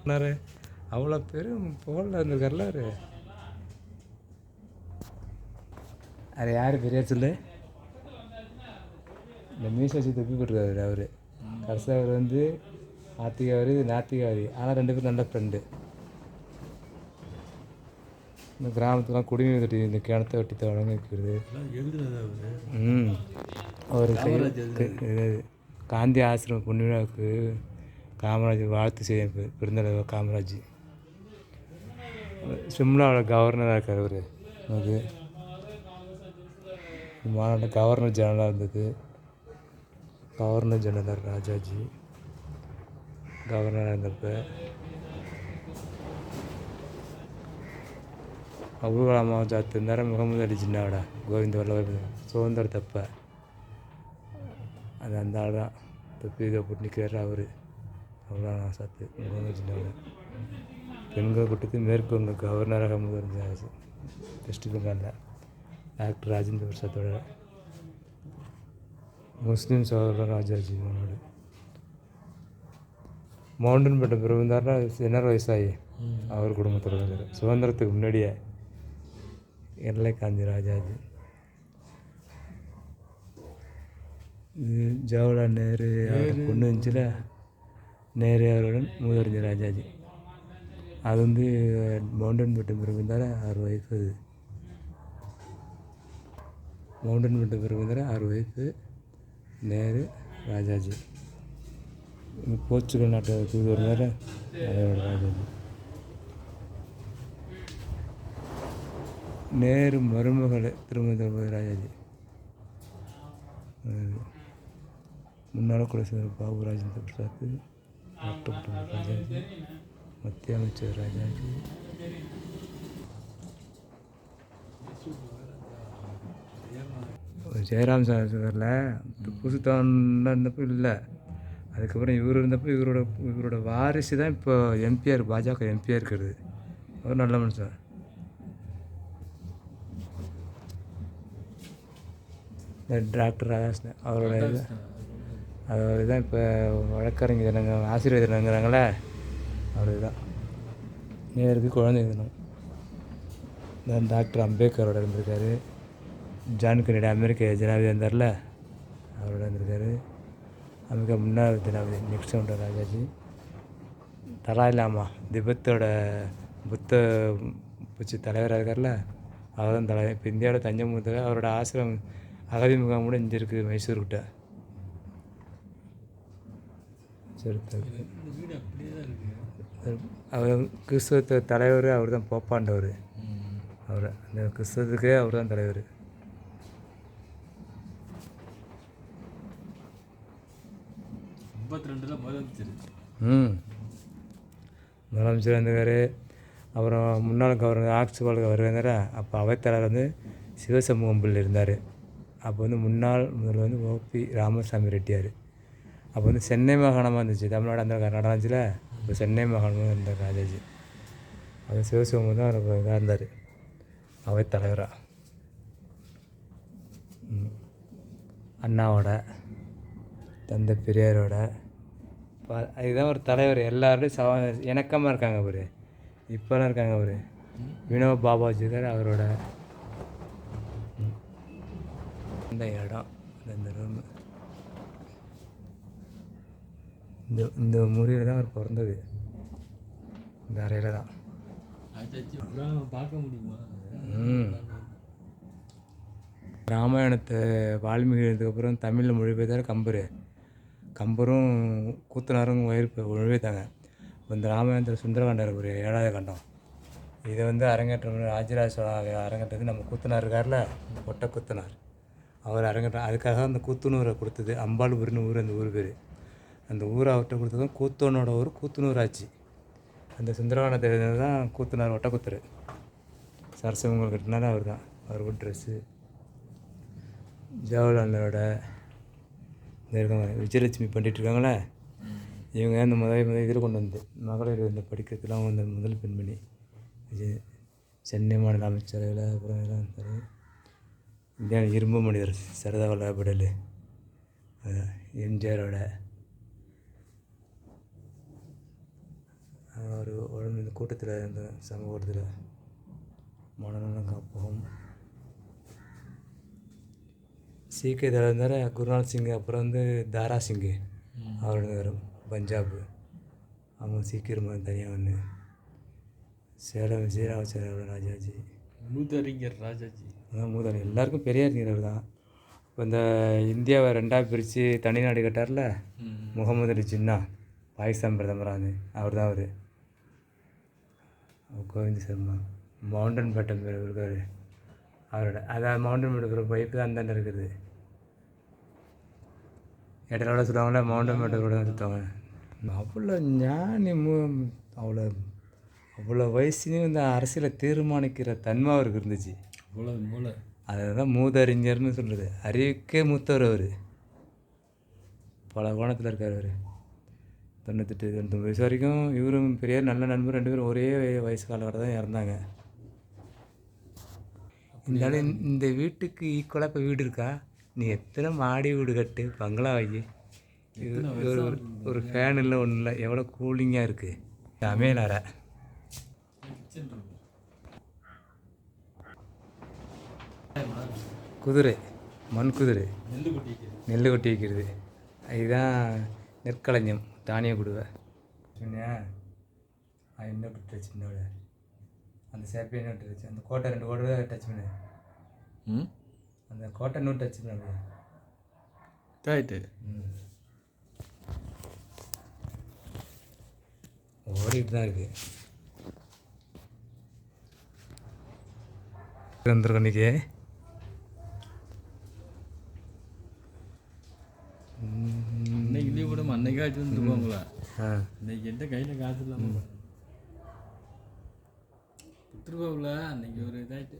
ஓட்டுனார் அவ்வளோ பேரும் புகழில் இருந்திருக்காருல அவர் அது யார் பெரியார் சொல்லு? இந்த மீசை வச்சு துப்பி போட்டுருக்காரு அவர். கடைசியாக அவர் வந்து ஆத்திகாரி இது நாத்திகாரி. ஆனால் ரெண்டு பேரும் நல்ல ஃப்ரெண்டு இந்த கிராமத்துலாம் குடிநீர் தொட்டி இந்த கிணத்த வெட்டி தொடங்க வைக்கிறது. ம். ஒரு காந்தி ஆசிரம பொன்னிழாவுக்கு காமராஜ் வாழ்த்து செய்த பெ- பெருந்தலைவர் காமராஜ். சிம்லாவில் கவர்னராக இருக்கார் அவர். அது மாநாடு கவர்னர் ஜெனரலாக இருந்தது. Governor general Rajaji. கவர்னராக இருந்தப்ப அப்துல் கலாம் ஆசாத் இருந்தார் முகமது அலி ஜின்னாவோட கோவிந்த வல்லவர் சுதந்திர தப்ப அது அந்த ஆள் தான். தப்பி இதை போட்டு நிற்கிறார் அவர். அவ்வளோ ஆசாத்து முகமது பெண்கள் கூட்டத்தில் மேற்கு வங்க கவர்னராக முதல் வெஸ்ட் பெங்காலில் டாக்டர் ராஜேந்திர பிரசாத்தோட முஸ்லீம் சகோதரர் ராஜாஜி மாநாடு மவுண்டன் பட்ட பிறகு இருந்தாருன்னா என்ன வயசாகி அவர் குடும்பத்தோட இருந்தார் சுதந்திரத்துக்கு முன்னாடியே எல்லை காந்தி ராஜாஜி. இது ஜவஹர்லால் நேரு அவர் பொண்ணு இருந்துச்சுல? நேரு அவருடன் மூதறிஞர் ராஜாஜி. அது வந்து மவுண்டன் பட்ட பிறகு தர ஆறு வயசு. அது மவுண்டன் பட்ட பிறகு தர ஆறு வயசு. நேரு ராஜாஜி. போர்ச்சுகல் நாட்டை தூதுவர் வேறு அதோட ராஜாஜி. நேரு மருமகள் திருமதி திரௌபதி ராஜாஜி. முன்னாள் குலசேகர் பாபு ராஜேந்திர பிரசாத் டாக்டர் ராஜாஜி மத்திய அமைச்சர் ராஜாஜி ஜெயராம் சார் திப்பு இருந்தப்போ இல்லை அதுக்கப்புறம் இவர் இருந்தப்போ இவரோட இவரோட வாரிசு தான் இப்போ எம்பிஆர் பாஜக எம்பியாக இருக்கிறது அவர் நல்ல மனுஷன் டாக்டர் ராதாகிருஷ்ணன் அவரோட இது அவர் தான் இப்போ வழக்கறிஞர் தினங்க ஆசீர்வாத தினங்கிறாங்களே அவர் தான் நேருக்கு குழந்தை தினம். தான் டாக்டர் அம்பேத்கரோட இருந்திருக்காரு ஜான் கெனடி அமெரிக்க ஜனாதிபதி இருந்தார்ல அவரோட இருந்திருக்காரு அமெரிக்கா முன்னாள் ஜனாதிபதி ஒன்ற ராஜாஜி. தலாய் லாமா திபெத்தோட புத்த பூச்சி தலைவராக இருக்கார்ல அவர் தான் தலைவர் இப்போ இந்தியாவோட தஞ்சை தஞ்சமூர்த்தில் அவரோட ஆசிரம் அகதி முகாம் கூட இங்கே இருக்குது மைசூர்கிட்ட. இருக்கு. அவர் கிறிஸ்துவ தலைவர் அவர் தான் போப்பாண்டவர். அவர் அந்த கிறிஸ்தவத்துக்கே அவர் தான் தலைவர். ம். முதலமைச்சர் இருந்திருக்காரு அப்புறம் முன்னாள் கவர்னர் ஆக்ஸ்பால் கவர்னர் இருந்தார் அப்போ அவைத்தலைவர் வந்து சிவசமூகம் பிள்ளை இருந்தார். அப்போ வந்து முன்னாள் முதல்வர் வந்து ஓபி ராமசாமி ரெட்டியார். அப்போ வந்து சென்னை மாகாணமாக இருந்துச்சு. தமிழ்நாடு அந்த கர்நாடகா இருந்துச்சுல? அப்போ சென்னை மாகாணமாக இருந்த காலேஜ் அது சிவசிவம் தான் அவர் இதாக இருந்தார். அவை தலைவராக அண்ணாவோட தந்தை பெரியாரோட ப- இதுதான் ஒரு தலைவர். எல்லாரும் சவ இணக்கமாக இருக்காங்க அவர். இப்போலாம் இருக்காங்க அவர். வினோபா பாபாஜி இருக்கார் அவரோட இந்த இடம் இந்த ரூம் இந்த இந்த முறையில் தான் அவர் பிறந்தது. இந்த அறையில் தான். பார்க்க முடியுமா ம். ராமாயணத்தை வால்மீகி எழுதுக்கப்புறம் தமிழில் மொழிபெயர்த்தார் கம்பர். கம்பரும் கூத்தனாரும் வயிறு மொழிபெயர்த்தாங்க. இந்த ராமாயணத்தில் சுந்தரகாண்டர் ஒரு ஏழாவது கண்டம். இதை வந்து அரங்கேற்றம் ராஜராஜ சோழ அரங்கேற்றது நம்ம கூத்தனார் இருக்கார்ல ஒட்ட கூத்தனார். அவர் அரங்கேற்றம் அதுக்காக அந்த கூத்துனூரை கொடுத்தது. அம்பாளுபுரின்னு ஊர் அந்த ஊர் பேர். அந்த ஊரை அவர்கிட்ட கொடுத்ததும் கூத்தனோட ஊர் கூத்துனூர் ஆச்சு அந்த சுந்தரவான தேவையான தான் கூத்தனார் ஒட்டக்குத்தர். சரசவங்க கட்டினால அவர் தான் அவரோட ட்ரெஸ்ஸு ஜவஹர்லாலோட நேரோட இந்த இருக்காங்க விஜயலட்சுமி பண்ணிகிட்ருக்காங்களே இவங்க அந்த முதல் முதல் இதில் கொண்டு வந்து மகளிர் இந்த படிக்கிறதுலாம் வந்து முதல் பெண்மணி. விஜய் சென்னை மாநில அமைச்சரவையில் அப்புறம் இதெல்லாம் இருந்தார் இந்தியா இரும்பு மனிதர் சரதா வல்லபடல் எம்ஜிஆரோட அவர் உடம்பு இந்த கூட்டத்தில் இந்த சமூகத்தில் மனநலம் காப்பகம் சீக்கியத்தில் இருந்தார் குருநாத் சிங் அப்புறம் வந்து தாரா சிங்கு அவர் இருந்தார் பஞ்சாப். அவங்க சீக்கிரம் தனியாக ஒன்று சேலம் விஜயராமச்சாரியோட ராஜாஜி. மூத்தறிஞர் ராஜாஜி. அதான் மூதாடி எல்லாருக்கும் பெரிய அறிஞர் தான் இப்போ இந்த இந்தியாவை ரெண்டாக பிரித்து தனிநாடு கட்டார்ல முகமது அலி ஜின்னா பாகிஸ்தான் பிரதமராக அவர் தான் அவர். கோவிந்த் சர்மா. மவுண்டன் பேட்டன் பேர் இருக்கார் அவரோட அதான் மவுண்டன் பேட் பைப்பு தான் அந்தாண்ட இருக்குது. இடையில சொல்லுவாங்கள்ல மவுண்டன் பேட்டை கூட சுற்றுவாங்க அவ்வளோ ஞானி மு அவ்வளோ அவ்வளோ வயசுலேயும் இந்த அரசியலை தீர்மானிக்கிற தன்மை அவருக்கு இருந்துச்சு. மூளை மூளை. அதை தான் மூதறிஞர்னு சொல்கிறது அறிவுக்கே மூத்தவர் அவர். பல கோணத்தில் இருக்கார் அவர். தொண்ணூத்தெட்டு தொண்ணூத்தொம்பது வயசு வரைக்கும் இவரும் பெரியார் நல்ல நண்பர் ரெண்டு பேரும் ஒரே வய- வயசு காலகட்டம் தான் இறந்தாங்க. இருந்தாலும் இந்த- வீட்டுக்கு ஈக்குவலாக இப்போ வீடு இருக்கா? நீ எத்தனை மாடி வீடு கட்டு? பங்களா வை இது ஒரு ஒரு ஃபேன் இல்லை ஒன்றும் இல்லை. எவ்வளோ கூலிங்காக இருக்குது கிச்சன் இருக்கும் குதிரை. மண் குதிரை. நெல் கொட்டி வைக்கிறது. இதுதான் நெற்களஞ்சியம். தானிய குடுவை. சொன்னியா? என்ன டச் பண்ணோட அந்த சேப்பை என்ன டச் அந்த கோட்டை ரெண்டு கோட்டை டச் பண்ணு. ம்? அந்த கோட்டை இன்னும் டச் பண்ண ரைட்டு ஓடிட்டு தான் இருக்கு. வந்துருக்கோம் இன்னைக்கு. விடாம. அன்னைக்காச்சும் வந்து போங்களா இன்னைக்கு எந்த கையில் காசு இல்லாமல் விட்டுருவாங்கள அன்னைக்கு ஒரு இதாயிட்டு.